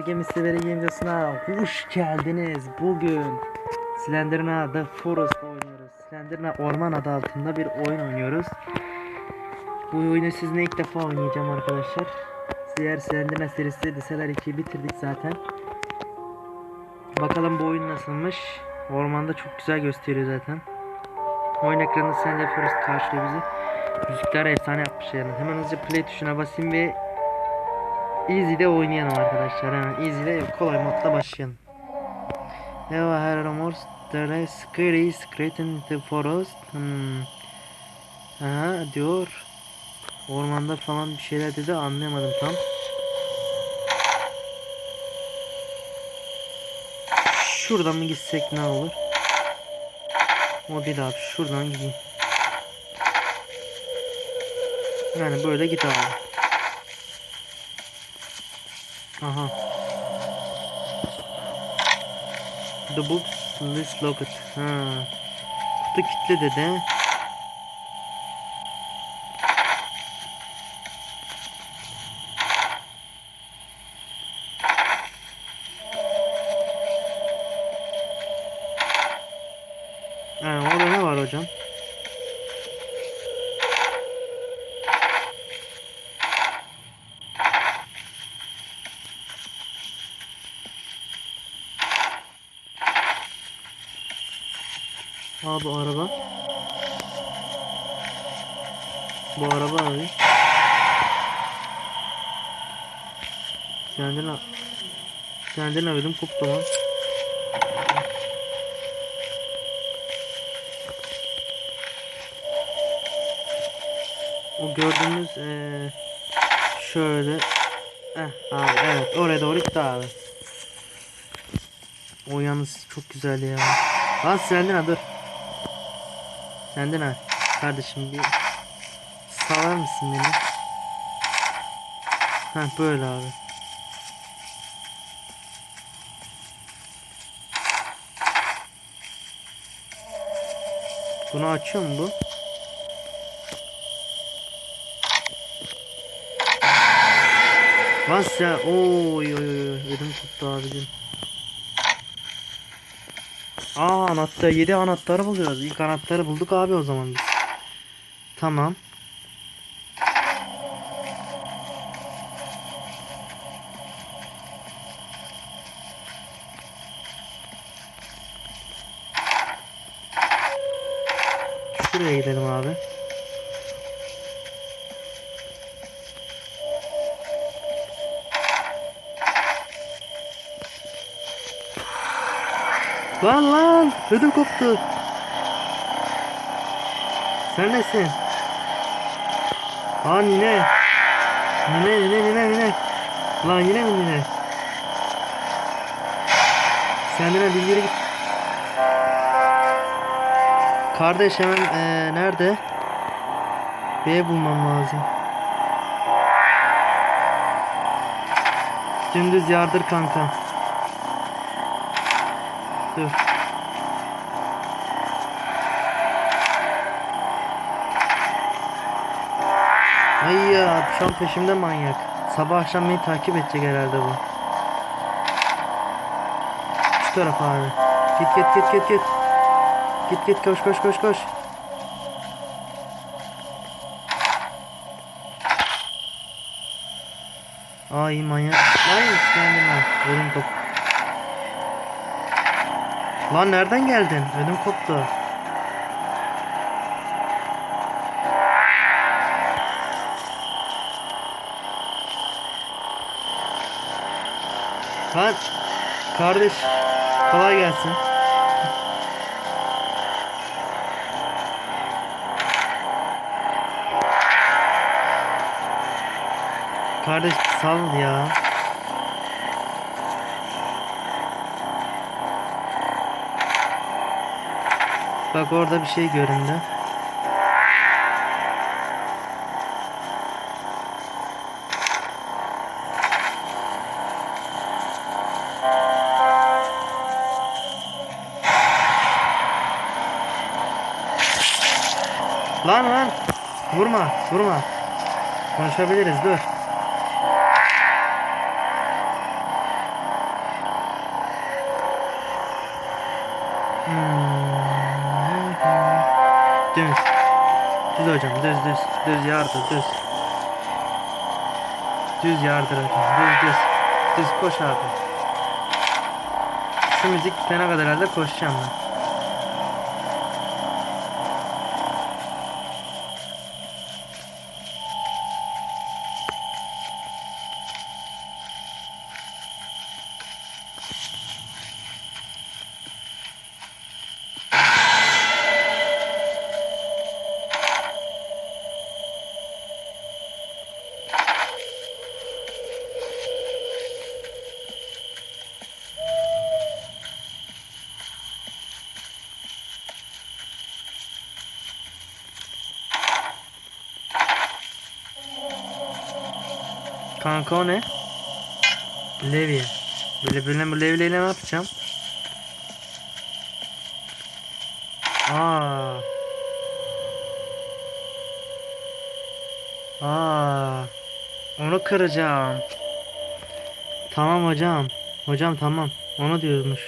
Gemisi Veri videosuna hoş geldiniz. Bugün Slenderna The Forest oynuyoruz. Slenderna Orman adı altında bir oyun oynuyoruz. Bu oyunu sizinle ilk defa oynayacağım arkadaşlar. Diğer Slenderna serisi Diseler 2'yi bitirdik zaten. Bakalım bu oyun nasılmış. Ormanda çok güzel gösteriyor zaten. Oyun ekranında Slender Forest karşılıyor bizi. Müzikler efsane yapmış yani. Hemen hızlıca play tuşuna basayım ve Easy'de oynayalım arkadaşlar. Hemen Easy'de kolay modda başlayalım. Eva her remorse there is scary secret in the forest. Hmm. Aha diyor. Ormanda falan bir şeyler dedi anlayamadım tam. Şuradan mı gitsek ne olur? O değil abi şuradan gideyim. Yani böyle git abi. Aha. The books list locked. Ha. Kutu kilitli dedi. Ha, orada ne var hocam? Aa bu araba. Bu araba abi. Kendine Kendine ödüm koptu lan. O gördüğümüz eee şöyle eh abi evet oraya doğru gitti abi. O yalnız çok güzel ya. Lan Sendina dur. Sendina kardeşim bir salar mısın beni? Heh böyle abi. Bunu açıyor mu bu? Lan sen oy oy oy ödüm koptu abicim. Aa anahtar 7 anahtarı buluyoruz. İlk anahtarı bulduk abi o zaman biz. Tamam. Şuraya gidelim abi. Lan lan ödüm koptu. Sen nesin? Aa nine. Nine nine nine nine. Lan yine mi nine? Kendine bilgileri git. Kardeş hemen eee, nerede? Ev bulmam lazım. Dümdüz yardır kanka. Dur. Ay ya şu an peşimde manyak. Sabah akşam beni takip edecek herhalde bu. Şu taraf abi. Git git git git git. Git git koş koş koş koş. Ay manyak. Ay kendim lan. Ölüm kop. Lan nereden geldin? Ödüm koptu. Lan kardeş kolay gelsin. Kardeş sal ya. Bak orada bir şey göründü. Lan lan. Vurma, vurma. Konuşabiliriz dur. Hocam düz düz. Düz yardır düz. Düz yardır hocam. Düz düz. Düz koş abi. Şu müzik bitene kadar herhalde koşacağım ben. Kanka o ne? Levye. Böyle böyle bu levyeyle ne yapacağım? Aa. Aa. Onu kıracağım. Tamam hocam. Hocam tamam. Onu diyormuş.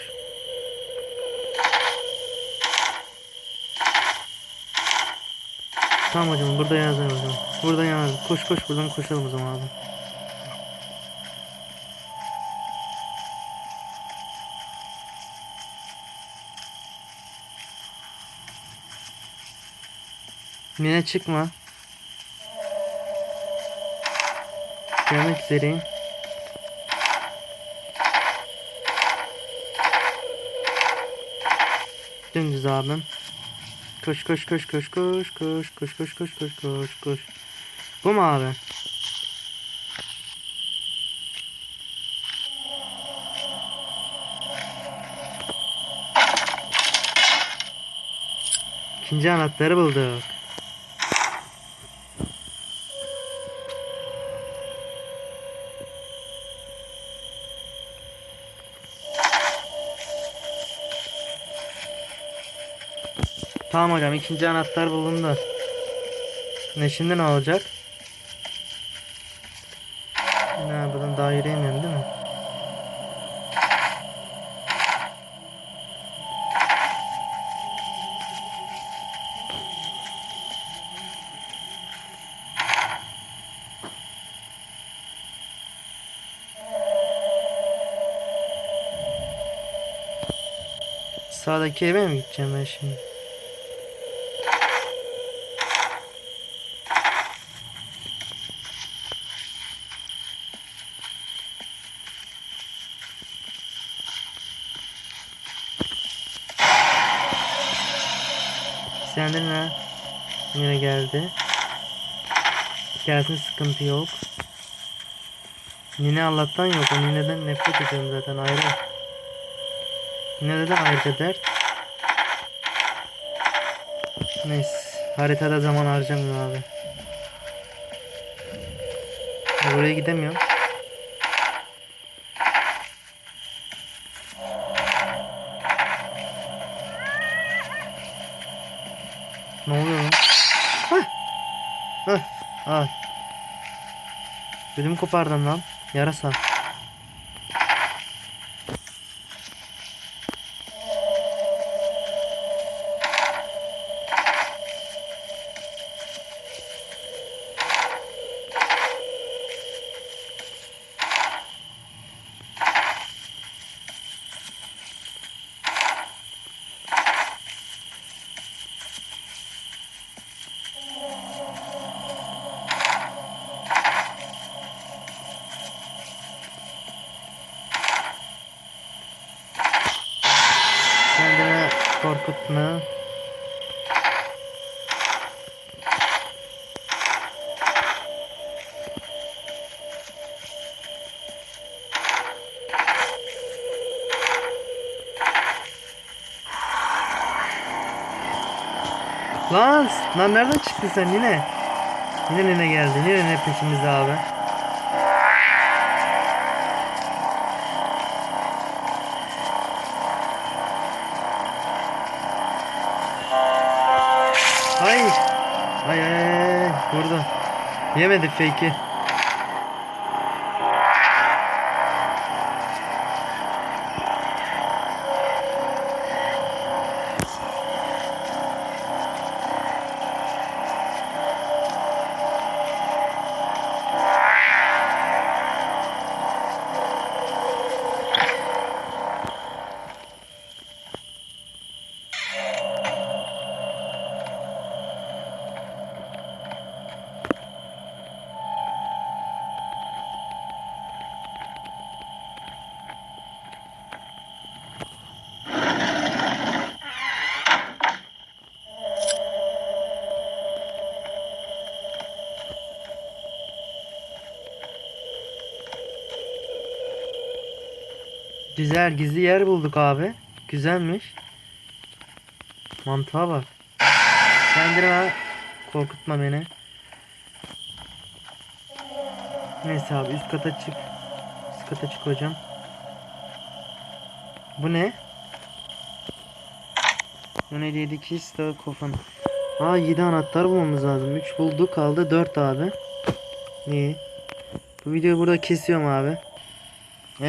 Tamam hocam burada yazalım hocam. Burada yazalım. Koş koş buradan koşalım o zaman abi. Mine çıkma. Gelmek üzereyim. Dümdüz abim. Koş koş koş koş koş koş koş koş koş koş koş koş. Bu mu abi? İkinci anahtarı bulduk. Tamam hocam ikinci anahtar bulundu. Ne şimdi ne olacak? Ne buradan daha yürüyemiyorum değil mi? Sağdaki eve mi gideceğim ben şimdi? Ne? Yine geldi. Gelsin sıkıntı yok. Nine Allah'tan yok. O nineden nefret ediyorum zaten ayrı. Nineden ayrıca dert. Neyse. Haritada zaman harcamıyorum abi. Ya Buraya gidemiyorum. Ne oluyor lan? Hah. Hah. Ay. Ödümü kopardım lan. Yarasa. Korkutma. Lan, lan nereden çıktın sen yine? Yine nene geldi. Yine nene peşimizde abi. Ay. Ay ay ay ay. Vurdu. Yemedi fake'i. Güzel gizli yer bulduk abi. Güzelmiş. Mantığa bak. Kendine korkutma beni. Neyse abi üst kata çık. Üst kata çık hocam. Bu ne? Bu ne dedi ki star kofan. Aa 7 anahtar bulmamız lazım. 3 bulduk kaldı 4 abi. İyi. Bu videoyu burada kesiyorum abi.